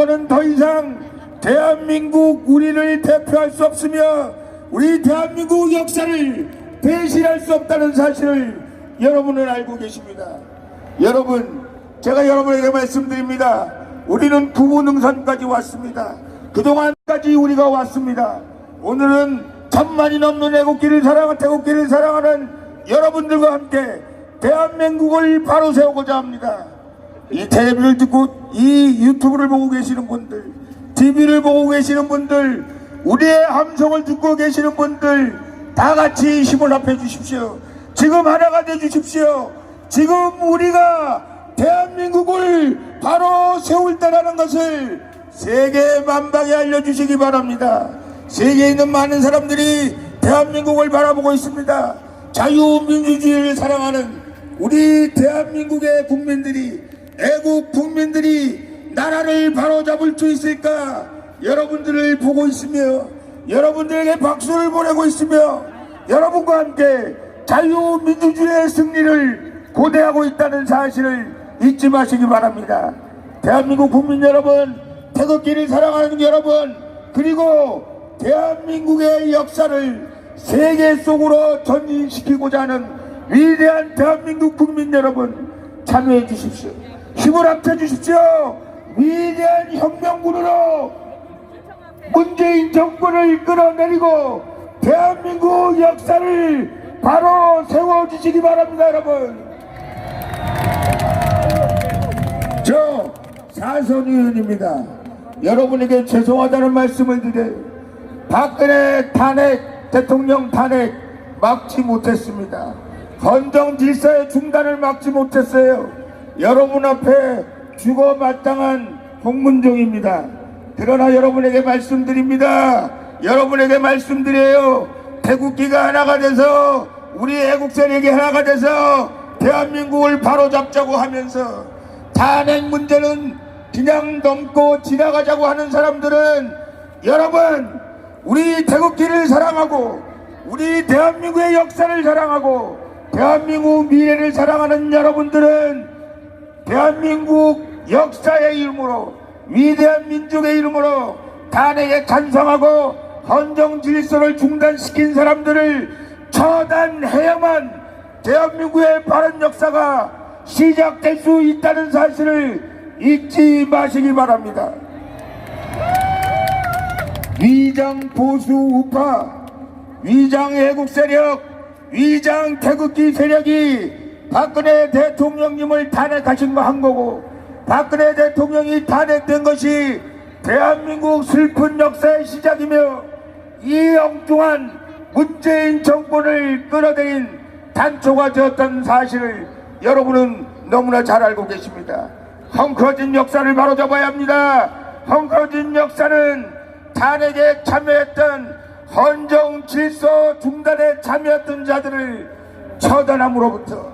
정권은 더 이상 대한민국 우리를 대표할 수 없으며 우리 대한민국 역사를 대신할 수 없다는 사실을 여러분은 알고 계십니다. 여러분, 제가 여러분에게 말씀드립니다. 우리는 부부능선까지 왔습니다. 그동안까지 우리가 왔습니다. 오늘은 천만이 넘는 애국기를 사랑하는 태국기를 사랑하는 여러분들과 함께 대한민국을 바로 세우고자 합니다. 이 텔레비를 듣고 이 유튜브를 보고 계시는 분들, TV를 보고 계시는 분들, 우리의 함성을 듣고 계시는 분들 다 같이 힘을 합해 주십시오. 지금 하나가 돼 주십시오. 지금 우리가 대한민국을 바로 세울 때라는 것을 세계 만방에 알려주시기 바랍니다. 세계에 있는 많은 사람들이 대한민국을 바라보고 있습니다. 자유민주주의를 사랑하는 우리 대한민국의 국민들이 애국 국민들이 나라를 바로잡을 수 있을까 여러분들을 보고 있으며 여러분들에게 박수를 보내고 있으며 여러분과 함께 자유민주주의의 승리를 고대하고 있다는 사실을 잊지 마시기 바랍니다. 대한민국 국민 여러분, 태극기를 사랑하는 여러분, 그리고 대한민국의 역사를 세계 속으로 전진시키고자 하는 위대한 대한민국 국민 여러분, 참여해 주십시오. 힘을 합쳐 주십시오. 위대한 혁명군으로 문재인 정권을 끌어내리고 대한민국 역사를 바로 세워주시기 바랍니다, 여러분. 저 사선 의원입니다. 여러분에게 죄송하다는 말씀을 드려요. 박근혜 탄핵, 대통령 탄핵 막지 못했습니다. 헌정 질서의 중단을 막지 못했어요. 여러분 앞에 죽어 마땅한 공문종입니다. 그러나 여러분에게 말씀드립니다. 여러분에게 말씀드려요. 태국기가 하나가 돼서 우리 애국 세력이 하나가 돼서 대한민국을 바로잡자고 하면서 탄핵 문제는 그냥 넘고 지나가자고 하는 사람들은 여러분 우리 태극기를 사랑하고 우리 대한민국의 역사를 사랑하고 대한민국 미래를 사랑하는 여러분들은 대한민국 역사의 이름으로 위대한 민족의 이름으로 탄핵에 찬성하고 헌정 질서를 중단시킨 사람들을 처단해야만 대한민국의 바른 역사가 시작될 수 있다는 사실을 잊지 마시기 바랍니다. 위장 보수 우파, 위장 애국 세력, 위장 태극기 세력이 박근혜 대통령님을 탄핵하신 거 한 거고 박근혜 대통령이 탄핵된 것이 대한민국 슬픈 역사의 시작이며 이 엉뚱한 문재인 정권을 끌어들인 단초가 되었던 사실을 여러분은 너무나 잘 알고 계십니다. 헝클어진 역사를 바로잡아야 합니다. 헝클어진 역사는 탄핵에 참여했던 헌정 질서 중단에 참여했던 자들을 처단함으로부터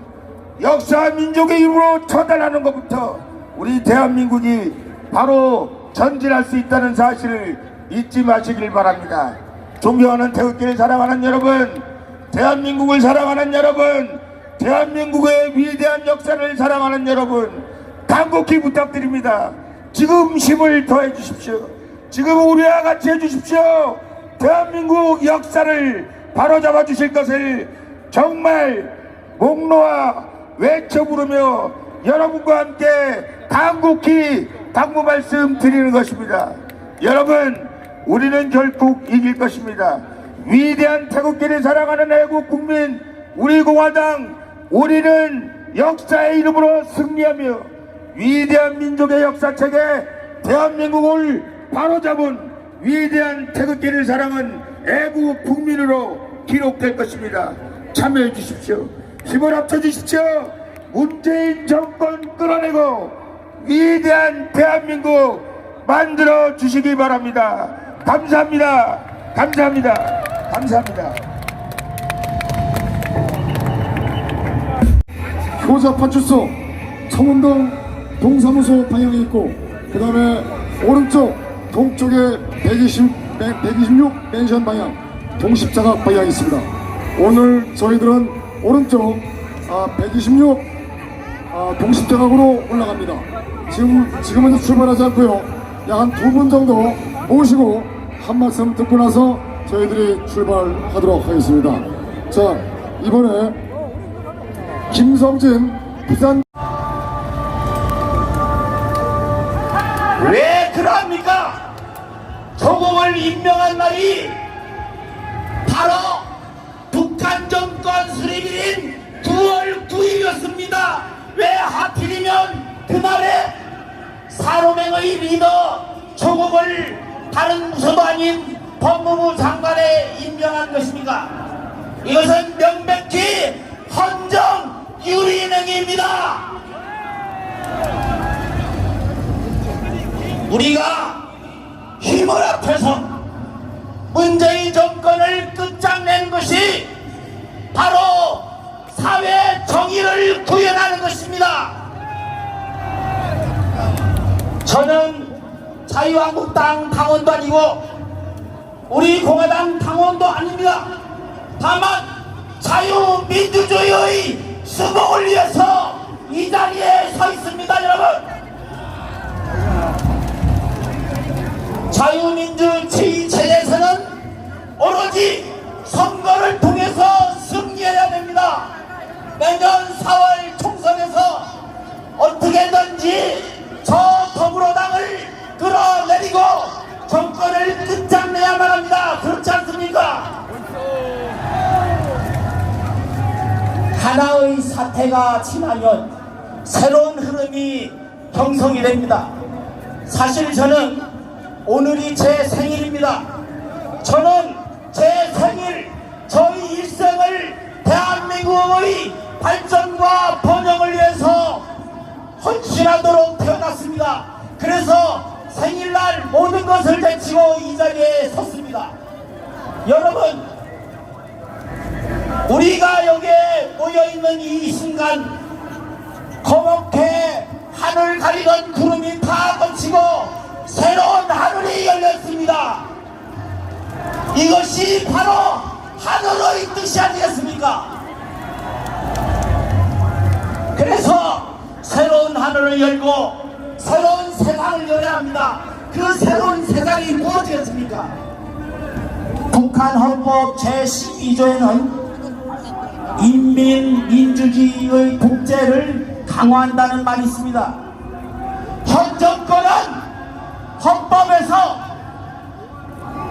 역사 민족의 이름으로 처단하는 것부터 우리 대한민국이 바로 전진할 수 있다는 사실을 잊지 마시길 바랍니다. 존경하는 태극기를 사랑하는 여러분, 대한민국을 사랑하는 여러분, 대한민국의 위대한 역사를 사랑하는 여러분, 간곡히 부탁드립니다. 지금 힘을 더해 주십시오. 지금 우리와 같이 해 주십시오. 대한민국 역사를 바로잡아 주실 것을 정말 목놓아 외쳐 부르며 여러분과 함께 간곡히 당부 말씀 드리는 것입니다. 여러분, 우리는 결국 이길 것입니다. 위대한 태극기를 사랑하는 애국 국민, 우리 공화당, 우리는 역사의 이름으로 승리하며 위대한 민족의 역사책에 대한민국을 바로잡은 위대한 태극기를 사랑한 애국 국민으로 기록될 것입니다. 참여해 주십시오. 힘을 합쳐 주십시오. 문재인 정권 끌어내고 위대한 대한민국 만들어 주시기 바랍니다. 감사합니다. 감사합니다. 감사합니다. 교사 파출소 청운동 동사무소 방향이 있고 그 다음에 오른쪽 동쪽에 120, 126 펜션 방향 동십자각 방향이 있습니다 오늘 저희들은 오른쪽 아, 126 아, 동십자각으로 올라갑니다 지금, 지금은 출발하지 않고요 약 한 두 분 정도 모시고 한 말씀 듣고 나서 저희들이 출발하도록 하겠습니다. 자, 이번에 김성진 부산 왜 그러합니까? 조국을 임명한 날이 바로 북한 정권 수립일인 9월 9일이었습니다. 왜 하필이면 그날에 사로맹의 리더 조국을 다른 무서도 아닌 법무부 장관에 임명한 것입니까? 이것은 명백히 헌정 유리능입니다. 우리가 힘을 합해서 문재인 정권을 끝장낸 것이 바로 사회 정의를 구현하는 것입니다. 저는 자유한국당 당원도 아니고 우리 공화당 당원도 아닙니다. 다만 자유민주주의의 수복을 위해서 이 자리에 서 있습니다, 여러분. 자유민주 제2체제에서는 오로지 선거를 통해서 지나면 새로운 흐름이 형성이 됩니다. 사실 저는 오늘이 제 생일입니다. 저는 제 생일, 저희 일생을 대한민국의 발전과 번영을 위해서 헌신하도록 태어났습니다. 그래서 생일날 모든 것을 제치고 이 자리에 섰습니다. 여러분, 우리가 여기에 모여있는 이 순간 검게 하늘 가리던 구름이 다 걷히고 새로운 하늘이 열렸습니다. 이것이 바로 하늘의 뜻이 아니겠습니까? 그래서 새로운 하늘을 열고 새로운 세상을 열어야 합니다. 그 새로운 세상이 무엇이겠습니까? 북한 헌법 제12조에는 인민 민주주의의 독재를 강화한다는 말이 있습니다. 현 정권은 헌법에서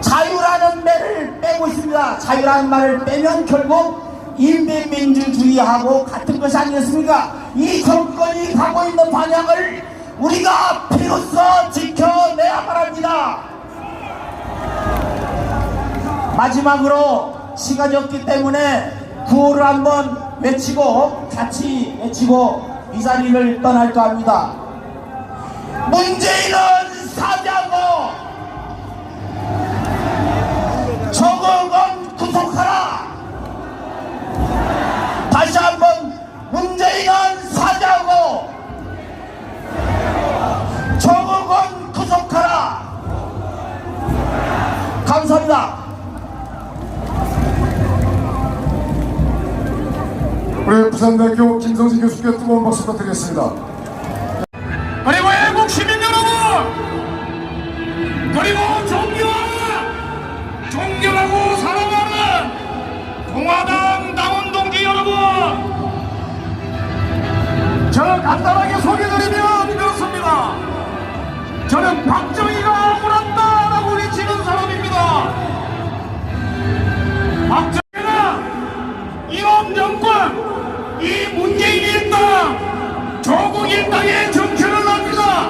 자유라는 말을 빼고 있습니다. 자유라는 말을 빼면 결국 인민민주주의하고 같은 것이 아니겠습니까? 이 정권이 가고 있는 방향을 우리가 비로소 지켜내야만 합니다. 마지막으로 시간이 없기 때문에 구호를 한번 외치고 같이 외치고 이 자리를 떠날까 합니다. 문재인은 사죄하고 조국은 구속하라. 다시 한번 문재인은 사죄하고 조국은 구속하라. 감사합니다. 우리 부산대학교 김성진 교수께 뜨거운 박수 부탁드리겠습니다. 그리고 애국 시민 여러분! 그리고 존경하는 존경하고 사랑하는 공화당 당원 동지 여러분! 저 간단하게 소개드리면 이렇습니다. 저는 박정희가 억울한다라고 외치는 사람입니다. 박정 조국 일당의 정치를 합니다.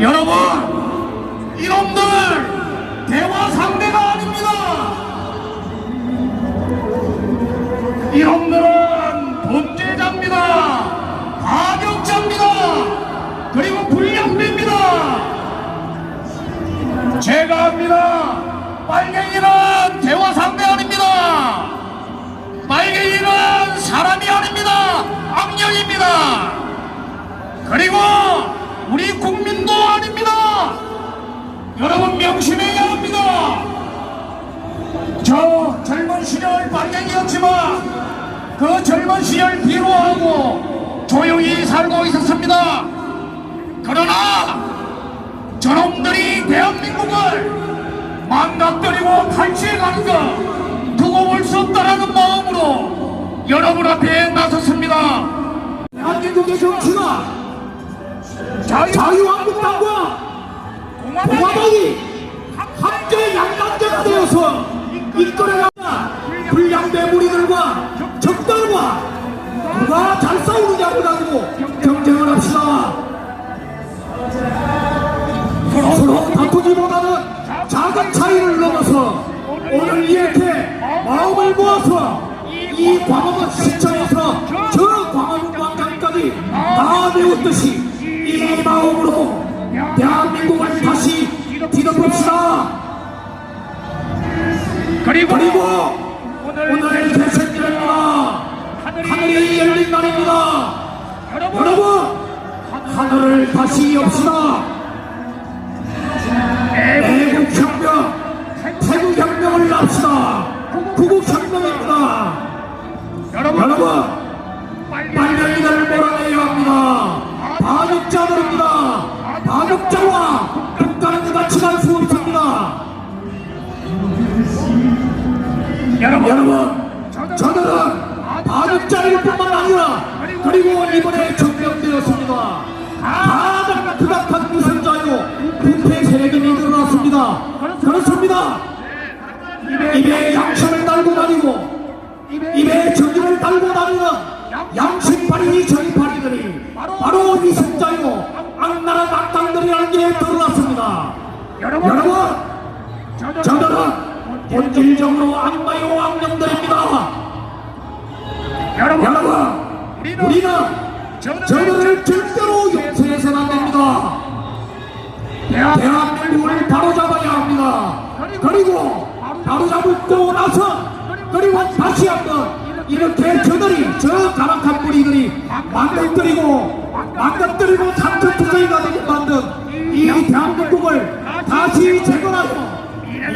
여러분, 이놈들 대화 상대가 아닙니다. 이놈들은 범죄자입니다. 가격자입니다. 그리고 불량배입니다. 제가 합니다. 빨갱이는 대화 상대 아닙니다. 빨갱이는 사람이 아닙니다. 그리고 우리 국민도 아닙니다. 여러분 명심해야 합니다. 저 젊은 시절 빨갱이였지만 그 젊은 시절 뒤로하고 조용히 살고 있었습니다. 그러나 저놈들이 대한민국을 망가뜨리고 탈취해가는 거 두고 볼 수 없다라는 마음으로 여러분 앞에 나섰습니다. 대한민국의 정치가 자유한국당과 공화당이 함께 양당제가 되어서 이끌어가다 불량 배 무리들과 적들과 누가 잘 싸우느냐고 가지고 경쟁을 합시다. 서로 다투기보다는 작은 차이를 넘어서 오늘 이렇게 마음을 모아서 이 광화문 시청에서 저 광화문 광장까지 다 메웠듯이 이 마음으로 대한민국을 다시 뒤덮읍시다. 그리고, 그리고 오늘 대선일입니다. 하늘이 열린 날입니다. 여러분 하늘을 다시 엽시다. 애국혁명, 태국혁명을 납시다. 구국혁명입니다. 여러분, 여러분, 빨갱이들을 몰아내야 합니다. 반역자들입니다. 반역자와 국가는 같이 갈수 없습니다. 여러분, 여러분, 저들은 반역자일 뿐만 아니라 그리고 이번에 점령되었습니다. 가장 극악한 무선자요 부패 세력이 일어났습니다. 그렇습니다. 입에 양심을 달고 다니고 입에 정의를 달고 다니는 양심파리 정의파리들이 바로 이 승자요 악나라 낙당들이라는 게 드러났습니다. 여러분, 여러분 저들은 본질적으로 악마요 악령들입니다. 여러분, 여러분 우리는 저들을 절대로 용서해서는 안 됩니다. 대한민국을 바로잡아야 합니다. 그리고 바로잡고 나서 그리고 다시 한번 이렇게 저들이 저 가락한 뿌리들이 망가뜨리고 망가뜨리고 산천투성이가 되게 만든 이 대한민국을 다시 재건하고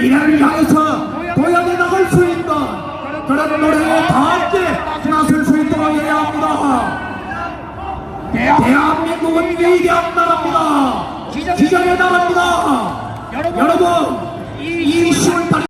이를 향해서 도약해 나갈 수 있는 그런 노래에 다 함께 나설 수 있도록 해야 합니다. 대한민국은 위대한 나라입니다. 기적의 나라입니다. 여러분, 이 10월 달